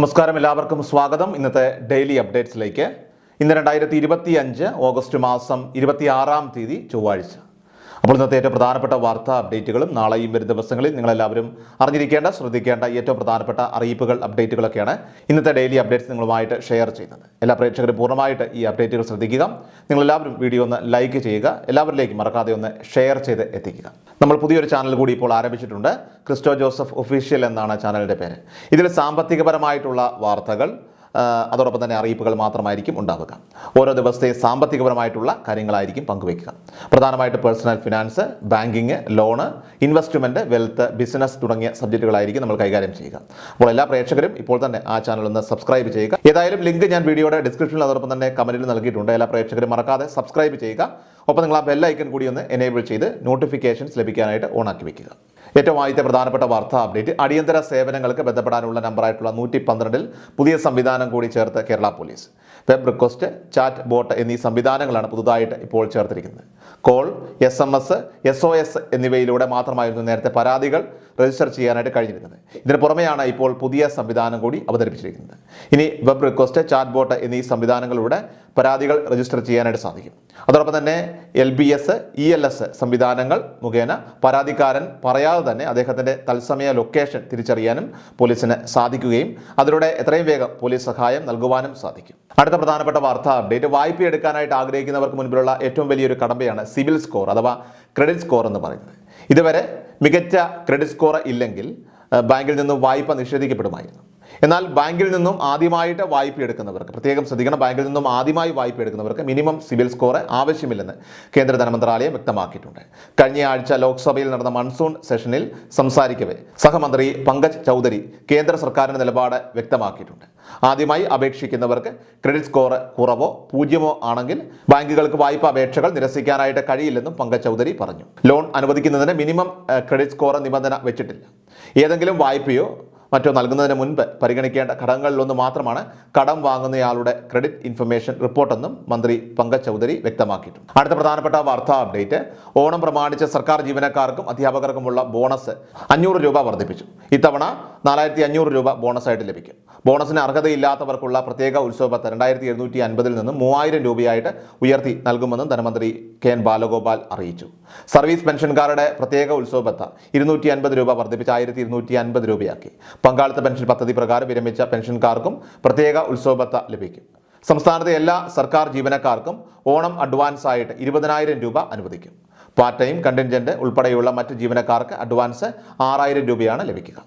നമസ്കാരം. എല്ലാവർക്കും സ്വാഗതം. ഇന്നത്തെ ഡെയിലി അപ്ഡേറ്റ്സിലേക്ക്. ഇന്ന് രണ്ടായിരത്തി ഇരുപത്തി അഞ്ച് ഓഗസ്റ്റ് മാസം ഇരുപത്തി ആറാം തീയതി ചൊവ്വാഴ്ച. അപ്പോൾ ഇന്നത്തെ ഏറ്റവും പ്രധാനപ്പെട്ട വാർത്താ അപ്ഡേറ്റുകളും നാളെയും വരും ദിവസങ്ങളിൽ നിങ്ങളെല്ലാവരും അറിഞ്ഞിരിക്കേണ്ട ശ്രദ്ധിക്കേണ്ട ഏറ്റവും പ്രധാനപ്പെട്ട അറിയിപ്പുകൾ അപ്ഡേറ്റുകളൊക്കെയാണ് ഇന്നത്തെ ഡെയിലി അപ്ഡേറ്റ്സ് നിങ്ങളുമായിട്ട് ഷെയർ ചെയ്യുന്നത്. എല്ലാ പ്രേക്ഷകരും പൂർണമായിട്ട് ഈ അപ്ഡേറ്റുകൾ ശ്രദ്ധിക്കുക. നിങ്ങളെല്ലാവരും വീഡിയോ ഒന്ന് ലൈക്ക് ചെയ്യുക. എല്ലാവരിലേക്കും മറക്കാതെ ഒന്ന് ഷെയർ ചെയ്ത് എത്തിക്കുക. നമ്മൾ പുതിയൊരു ചാനൽ കൂടി ഇപ്പോൾ ആരംഭിച്ചിട്ടുണ്ട്. ക്രിസ്റ്റോ ജോസഫ് ഒഫീഷ്യൽ എന്നാണ് ചാനലിന്റെ പേര്. ഇതിൽ സാമ്പത്തികപരമായിട്ടുള്ള വാർത്തകൾ അതോടൊപ്പം തന്നെ അറിയിപ്പുകൾ മാത്രമായിരിക്കും ഉണ്ടാവുക. ഓരോ ദിവസത്തെയും സാമ്പത്തികപരമായിട്ടുള്ള കാര്യങ്ങളായിരിക്കും പങ്കുവയ്ക്കുക. പ്രധാനമായിട്ട് personal finance banking loan investment wealth business തുടങ്ങിയ സബ്ജക്റ്റുകളായിരിക്കും നമ്മൾ കൈകാര്യം ചെയ്യുക. അപ്പോൾ എല്ലാ പ്രേക്ഷകരും ഇപ്പോൾ തന്നെ ആ ചാനൽ ഒന്ന് സബ്സ്ക്രൈബ് ചെയ്യുക. ഏതായാലും ലിങ്ക് ഞാൻ വീഡിയോയുടെ ഡിസ്ക്രിപ്ഷനിൽ അതോടൊപ്പം തന്നെ കമന്റിൽ നൽകിയിട്ടുണ്ട്. എല്ലാ പ്രേക്ഷകരും മറക്കാതെ സബ്സ്ക്രൈബ് ചെയ്യുക. ഒപ്പം നിങ്ങൾ ആ ബെൽ ഐക്കൺ കൂടി ഒന്ന് എനേബിൾ ചെയ്ത് നോട്ടിഫിക്കേഷൻസ് ലഭിക്കാനായിട്ട് ആക്കി വെക്കുക. ഏറ്റവും ആദ്യത്തെ പ്രധാനപ്പെട്ട വാർത്താ അപ്ഡേറ്റ്. അടിയന്തര സേവനങ്ങൾക്ക് ബന്ധപ്പെടാനുള്ള നമ്പറായിട്ടുള്ള നൂറ്റി പന്ത്രണ്ടിൽ പുതിയ സംവിധാനം കൂടി ചേർത്ത് Kerala police. Web request chat bot എന്നീ സംവിധാനങ്ങളാണ് പുതുതായിട്ട് ഇപ്പോൾ ചേർത്തിരിക്കുന്നത്. Call S M S S O S എന്നിവയിലൂടെ മാത്രമായിരുന്നു നേരത്തെ പരാതികൾ രജിസ്റ്റർ ചെയ്യാനായിട്ട് കഴിഞ്ഞിരുന്നത്. ഇതിന് പുറമെയാണ് ഇപ്പോൾ പുതിയ സംവിധാനം കൂടി അവതരിപ്പിച്ചിരിക്കുന്നത്. ഇനി വെബ് റിക്വസ്റ്റ് ചാറ്റ് ബോട്ട് എന്നീ സംവിധാനങ്ങളിലൂടെ പരാതികൾ രജിസ്റ്റർ ചെയ്യാനായിട്ട് സാധിക്കും. അതോടൊപ്പം തന്നെ L B S E L S സംവിധാനങ്ങൾ മുഖേന പരാതിക്കാരൻ പറയാതെ തന്നെ അദ്ദേഹത്തിന്റെ തത്സമയ ലൊക്കേഷൻ തിരിച്ചറിയാനും പോലീസിന് സാധിക്കുകയും അതിലൂടെ എത്രയും വേഗം പോലീസ് സഹായം നൽകുവാനും സാധിക്കും. അടുത്ത പ്രധാനപ്പെട്ട വാർത്താ അപ്ഡേറ്റ് വായ്പ എടുക്കാനായിട്ട് ആഗ്രഹിക്കുന്നവർക്ക് മുൻപിലുള്ള ഏറ്റവും വലിയൊരു കടമ്പയാണ് സിവിൽ സ്കോർ അഥവാ ക്രെഡിറ്റ് സ്കോർ എന്ന് പറയുന്നത്. ഇതുവരെ മികച്ച ക്രെഡിറ്റ് സ്കോർ ഇല്ലെങ്കിൽ ബാങ്കിൽ നിന്നും വായ്പ നിഷേധിക്കപ്പെടുമായിരുന്നു. എന്നാൽ ബാങ്കിൽ നിന്നും ആദ്യമായിട്ട് വായ്പ എടുക്കുന്നവർക്ക് പ്രത്യേകം ശ്രദ്ധിക്കണം ബാങ്കിൽ നിന്നും ആദ്യമായി വായ്പ എടുക്കുന്നവർക്ക് മിനിമം സിവിൽ സ്കോർ ആവശ്യമില്ലെന്ന് കേന്ദ്ര ധനമന്ത്രാലയം വ്യക്തമാക്കിയിട്ടുണ്ട്. കഴിഞ്ഞ ആഴ്ച ലോക്സഭയിൽ നടന്ന മൺസൂൺ സെഷനിൽ സംസാരിക്കവേ സഹമന്ത്രി പങ്കജ് ചൗധരി കേന്ദ്ര സർക്കാരിന്റെ നിലപാട് വ്യക്തമാക്കിയിട്ടുണ്ട്. ആദ്യമായി അപേക്ഷിക്കുന്നവർക്ക് ക്രെഡിറ്റ് സ്കോർ കുറവോ പൂജ്യമോ ആണെങ്കിൽ ബാങ്കുകൾക്ക് വായ്പ അപേക്ഷകൾ നിരസിക്കാനായിട്ട് കഴിയില്ലെന്നും പങ്കജ് ചൗധരി പറഞ്ഞു. ലോൺ അനുവദിക്കുന്നതിന് മിനിമം ക്രെഡിറ്റ് സ്കോർ നിബന്ധന വെച്ചിട്ടില്ല. ഏതെങ്കിലും വായ്പയോ മറ്റോ നൽകുന്നതിന് മുൻപ് പരിഗണിക്കേണ്ട ഘടകങ്ങളിലൊന്ന് മാത്രമാണ് കടം വാങ്ങുന്നയാളുടെ ക്രെഡിറ്റ് ഇൻഫർമേഷൻ റിപ്പോർട്ടെന്നും മന്ത്രി പങ്കജ് ചൗധരി വ്യക്തമാക്കിയിട്ടുണ്ട്. അടുത്ത പ്രധാനപ്പെട്ട വാർത്താ അപ്ഡേറ്റ് ഓണം പ്രമാണിച്ച് സർക്കാർ ജീവനക്കാർക്കും അധ്യാപകർക്കുമുള്ള ബോണസ് അഞ്ഞൂറ് രൂപ വർദ്ധിപ്പിച്ചു. ഇത്തവണ നാലായിരത്തി അഞ്ഞൂറ് രൂപ ബോണസായിട്ട് ലഭിക്കും. ബോണസിന് അർഹതയില്ലാത്തവർക്കുള്ള പ്രത്യേക ഉത്സവത്ത് രണ്ടായിരത്തി എഴുന്നൂറ്റി അൻപതിൽ നിന്നും മൂവായിരം രൂപയായിട്ട് ഉയർത്തി നൽകുമെന്നും ധനമന്ത്രി കെ എൻ ബാലഗോപാൽ അറിയിച്ചു. സർവീസ് പെൻഷൻകാരുടെ പ്രത്യേക ഉത്സവബത്ത ഇരുന്നൂറ്റി അൻപത് രൂപ വർദ്ധിപ്പിച്ച് ആയിരത്തി ഇരുന്നൂറ്റി അൻപത് രൂപയാക്കി. പങ്കാളിത്ത പെൻഷൻ പദ്ധതി പ്രകാരം വിരമിച്ച പെൻഷൻകാർക്കും പ്രത്യേക ഉത്സവബത്ത ലഭിക്കും. സംസ്ഥാനത്തെ എല്ലാ സർക്കാർ ജീവനക്കാർക്കും ഓണം അഡ്വാൻസ് ആയിട്ട് ഇരുപതിനായിരം രൂപ അനുവദിക്കും. പാർട്ട് ടൈം കണ്ടിൻജന്റ് ഉൾപ്പെടെയുള്ള മറ്റ് ജീവനക്കാർക്ക് അഡ്വാൻസ് ആറായിരം രൂപയാണ് ലഭിക്കുക.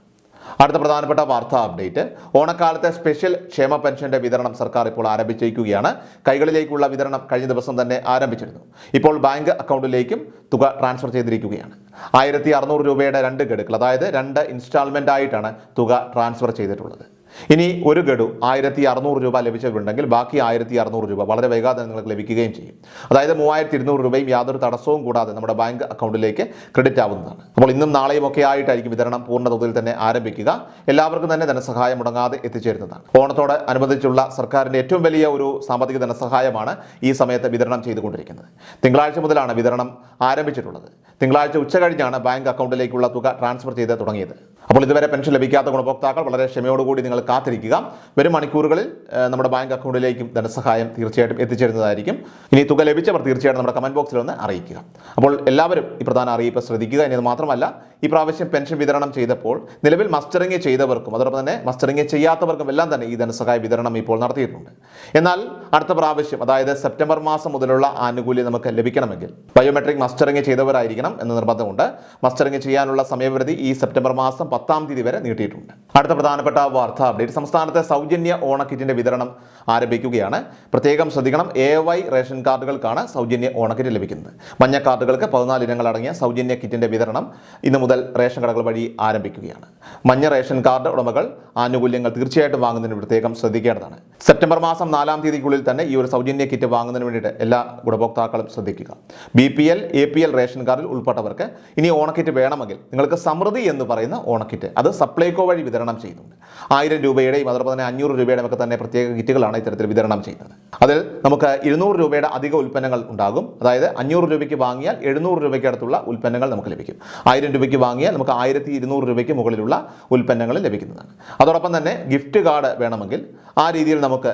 അടുത്ത പ്രധാനപ്പെട്ട വാർത്താ അപ്ഡേറ്റ്. ഓണക്കാലത്തെ സ്പെഷ്യൽ ക്ഷേമ പെൻഷന്റെ വിതരണം സർക്കാർ ഇപ്പോൾ ആരംഭിച്ചിരിക്കുകയാണ്. കൈകളിലേക്കുള്ള വിതരണം കഴിഞ്ഞ ദിവസം തന്നെ ആരംഭിച്ചിരുന്നു. ഇപ്പോൾ ബാങ്ക് അക്കൗണ്ടിലേക്കും തുക ട്രാൻസ്ഫർ ചെയ്തിരിക്കുകയാണ്. ആയിരത്തി അറുന്നൂറ് രൂപയുടെ രണ്ട് ഗഡുക്കൾ അതായത് രണ്ട് ഇൻസ്റ്റാൾമെന്റ് ആയിട്ടാണ് തുക ട്രാൻസ്ഫർ ചെയ്തിട്ടുള്ളത്. ഇനി ഒരു ഗഡു ആയിരത്തി അറുന്നൂറ് രൂപ ലഭിച്ചിട്ടുണ്ടെങ്കിൽ ബാക്കി ആയിരത്തി അറുന്നൂറ് രൂപ വളരെ വൈകാതെ നിങ്ങൾക്ക് ലഭിക്കുകയും ചെയ്യും. അതായത് മൂവായിരത്തി ഇരുന്നൂറ് രൂപയും യാതൊരു തടസ്സവും കൂടാതെ നമ്മുടെ ബാങ്ക് അക്കൗണ്ടിലേക്ക് ക്രെഡിറ്റ് ആവുന്നതാണ്. അപ്പോൾ ഇന്നും നാളെയും ഒക്കെ ആയിട്ടായിരിക്കും വിതരണം പൂർണ തോതിൽ തന്നെ ആരംഭിക്കുക. എല്ലാവർക്കും തന്നെ ധനസഹായം മുടങ്ങാതെ എത്തിച്ചേരുന്നതാണ്. ഓണത്തോട് അനുബന്ധിച്ചുള്ള സർക്കാരിന്റെ ഏറ്റവും വലിയ ഒരു സാമ്പത്തിക ധനസഹായമാണ് ഈ സമയത്ത് വിതരണം ചെയ്തുകൊണ്ടിരിക്കുന്നത്. തിങ്കളാഴ്ച മുതലാണ് വിതരണം ആരംഭിച്ചിട്ടുള്ളത്. തിങ്കളാഴ്ച ഉച്ച കഴിഞ്ഞാണ് ബാങ്ക് അക്കൗണ്ടിലേക്കുള്ള തുക ട്രാൻസ്ഫർ ചെയ്ത് തുടങ്ങിയത്. അപ്പോൾ ഇതുവരെ പെൻഷൻ ലഭിക്കാത്ത ഗുണഭോക്താക്കൾ വളരെ ക്ഷമയോടുകൂടി നിങ്ങൾ കാത്തിരിക്കുക. വരും മണിക്കൂറുകളിൽ നമ്മുടെ ബാങ്ക് അക്കൗണ്ടിലേക്കും ധനസഹായം തീർച്ചയായിട്ടും എത്തിച്ചേരുന്നതായിരിക്കും. ഇനി തുക ലഭിച്ചവർ തീർച്ചയായിട്ടും നമ്മുടെ കമന്റ് ബോക്സിൽ ഒന്ന് അറിയിക്കുക. അപ്പോൾ എല്ലാവരും ഈ പ്രധാന അറിയിപ്പ് ശ്രദ്ധിക്കുക. ഇനി മാത്രമല്ല ഈ പ്രാവശ്യം പെൻഷൻ വിതരണം ചെയ്തപ്പോൾ നിലവിൽ മസ്റ്ററിംഗ് ചെയ്തവർക്കും അതോടൊപ്പം തന്നെ മസ്റ്ററിംഗ് ചെയ്യാത്തവർക്കും എല്ലാം തന്നെ ഈ ധനസഹായ വിതരണം ഇപ്പോൾ നടത്തിയിട്ടുണ്ട്. എന്നാൽ അടുത്ത പ്രാവശ്യം അതായത് സെപ്റ്റംബർ മാസം മുതലുള്ള ആനുകൂല്യം നമുക്ക് ലഭിക്കണമെങ്കിൽ ബയോമെട്രിക് മസ്റ്ററിംഗ് ചെയ്തവരായിരിക്കണം എന്ന് നിർബന്ധമുണ്ട്. മസ്റ്ററിംഗ് ചെയ്യാനുള്ള സമയപരിധി ഈ സെപ്റ്റംബർ മാസം പത്താം തീയതി വരെ നീട്ടിയിട്ടുണ്ട്. അടുത്ത പ്രധാനപ്പെട്ട വാർത്താ അപ്ഡേറ്റ്. സംസ്ഥാനത്തെ സൗജന്യ ഓണക്കിറ്റിന്റെ വിതരണം ആരംഭിക്കുകയാണ്. പ്രത്യേകം ശ്രദ്ധിക്കണം എ വൈ റേഷൻ കാർഡുകൾക്കാണ് സൗജന്യ ഓണക്കിറ്റ് ലഭിക്കുന്നത്. മഞ്ഞ കാർഡുകൾക്ക് പതിനാല് ഇനങ്ങൾ അടങ്ങിയ സൗജന്യ കിറ്റിന്റെ വിതരണം ഇന്ന് മുതൽ റേഷൻ കടകൾ വഴി ആരംഭിക്കുകയാണ്. മഞ്ഞ റേഷൻ കാർഡ് ഉടമകൾ ആനുകൂല്യങ്ങൾ തീർച്ചയായിട്ടും വാങ്ങുന്നതിന് പ്രത്യേകം ശ്രദ്ധിക്കേണ്ടതാണ്. സെപ്റ്റംബർ മാസം നാലാം തീയതിക്കുള്ളിൽ തന്നെ ഈ ഒരു സൗജന്യ കിറ്റ് വാങ്ങുന്നതിന് വേണ്ടിയിട്ട് എല്ലാ ഗുണഭോക്താക്കളും ശ്രദ്ധിക്കുക. B P L A P L ration കാർഡിൽ ഉൾപ്പെട്ടവർക്ക് ഇനി ഓണക്കിറ്റ് വേണമെങ്കിൽ നിങ്ങൾക്ക് സമൃദ്ധി എന്ന് പറയുന്ന ഓണ ഓണക്കിറ്റ് അത് സപ്ലൈകോ വഴി വിതരണം ചെയ്യുന്നുണ്ട്. ആയിരം രൂപയുടെയും അതോടൊപ്പം തന്നെ അഞ്ഞൂറ് രൂപയുടെയും ഒക്കെ തന്നെ പ്രത്യേക കിറ്റുകളാണ് ഇത്തരത്തിൽ വിതരണം ചെയ്യുന്നത്. അതിൽ നമുക്ക് ഇരുന്നൂറ് രൂപയുടെ അധിക ഉൽപ്പന്നങ്ങൾ ഉണ്ടാകും. അതായത് അഞ്ഞൂറ് രൂപയ്ക്ക് വാങ്ങിയാൽ എഴുന്നൂറ് രൂപയ്ക്ക് അടുത്തുള്ള ഉൽപ്പന്നങ്ങൾ നമുക്ക് ലഭിക്കും. ആയിരം രൂപയ്ക്ക് വാങ്ങിയാൽ നമുക്ക് ആയിരത്തി ഇരുന്നൂറ് രൂപയ്ക്ക് മുകളിലുള്ള ഉൽപ്പന്നങ്ങൾ ലഭിക്കുന്നതാണ്. അതോടൊപ്പം തന്നെ ഗിഫ്റ്റ് കാർഡ് വേണമെങ്കിൽ ആ രീതിയിൽ നമുക്ക്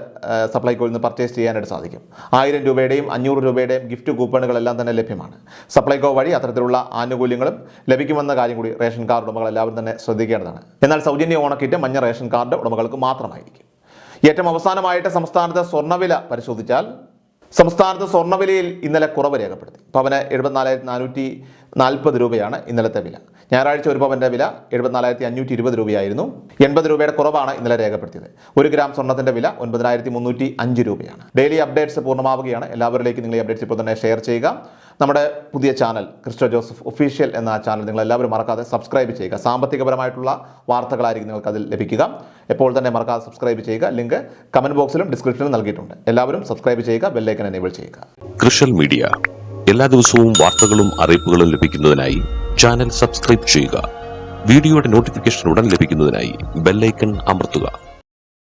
സപ്ലൈകോയിൽ നിന്ന് പർച്ചേസ് ചെയ്യാനായിട്ട് സാധിക്കും. ആയിരം രൂപയുടെയും അഞ്ഞൂറ് രൂപയുടെയും ഗിഫ്റ്റ് കൂപ്പണുകളെല്ലാം തന്നെ ലഭ്യമാണ്. സപ്ലൈകോ വഴി അത്തരത്തിലുള്ള ആനുകൂല്യങ്ങളും ലഭിക്കുമെന്ന കാര്യം കൂടി റേഷൻ കാർഡ് ഉടമകൾ എല്ലാവരും തന്നെ ശ്രദ്ധിക്കേണ്ടതാണ്. എന്നാൽ സൗജന്യ ഓണക്കിറ്റ് മഞ്ഞ റേഷൻ കാർഡ് ഉടമകൾക്ക് മാത്രമായിരിക്കും. ഏറ്റവും അവസാനമായിട്ട് സംസ്ഥാനത്തെ സ്വർണവില പരിശോധിച്ചാൽ സംസ്ഥാനത്ത് സ്വർണവിലയിൽ ഇന്നലെ കുറവ് രേഖപ്പെടുത്തി. പവന് എഴുപത്തിനാലായിരത്തി നാനൂറ്റി നാൽപ്പത് രൂപയാണ് ഇന്നലത്തെ വില. ഞായറാഴ്ച ഒരു പവന്റെ വില എഴുപത്തിനാലായിരത്തി അഞ്ഞൂറ്റി ഇരുപത് രൂപയായിരുന്നു. എൺപത് രൂപയുടെ കുറവാണ് ഇന്നലെ രേഖപ്പെടുത്തിയത്. ഒരു ഗ്രാം സ്വർണത്തിന്റെ വില ഒൻപതിനായിരത്തി മുന്നൂറ്റി അഞ്ച് രൂപയാണ്. ഡെയിലി അപ്ഡേറ്റ്സ് പൂർണമാവുകയാണ്. എല്ലാവരിലേക്കും നിങ്ങൾ ഈ അപ്ഡേറ്റ്സ് ഇപ്പോൾ തന്നെ ഷെയർ ചെയ്യുക. നമ്മുടെ പുതിയ ചാനൽ ക്രിസ്റ്റോ ജോസഫ് ഒഫീഷ്യൽ എന്ന ചാനൽ നിങ്ങൾ എല്ലാവരും മറക്കാതെ സബ്സ്ക്രൈബ് ചെയ്യുക. സാമ്പത്തികപരമായിട്ടുള്ള വാർത്തകളായിരിക്കും നിങ്ങൾക്ക് അതിൽ ലഭിക്കുക. എപ്പോൾ തന്നെ മറക്കാതെ സബ്സ്ക്രൈബ് ചെയ്യുക ലിങ്ക് കമന്റ് ബോക്സിലും ഡിസ്ക്രിപ്ഷനിലും നൽകിയിട്ടുണ്ട്. എല്ലാവരും സബ്സ്ക്രൈബ് ചെയ്യുക ബെല്ലൈക്കൻ എനേബിൾ ചെയ്യുക. ക്രിഷൽ മീഡിയ എല്ലാ ദിവസവും വാർത്തകളും അറിയിപ്പുകളും ലഭിക്കുന്നതിനായി ചാനൽ സബ്സ്ക്രൈബ് ചെയ്യുക. വീഡിയോയുടെ നോട്ടിഫിക്കേഷൻ ഉടൻ ലഭിക്കുന്നതിനായി ബെല്ലൈക്കൺ അമർത്തുക.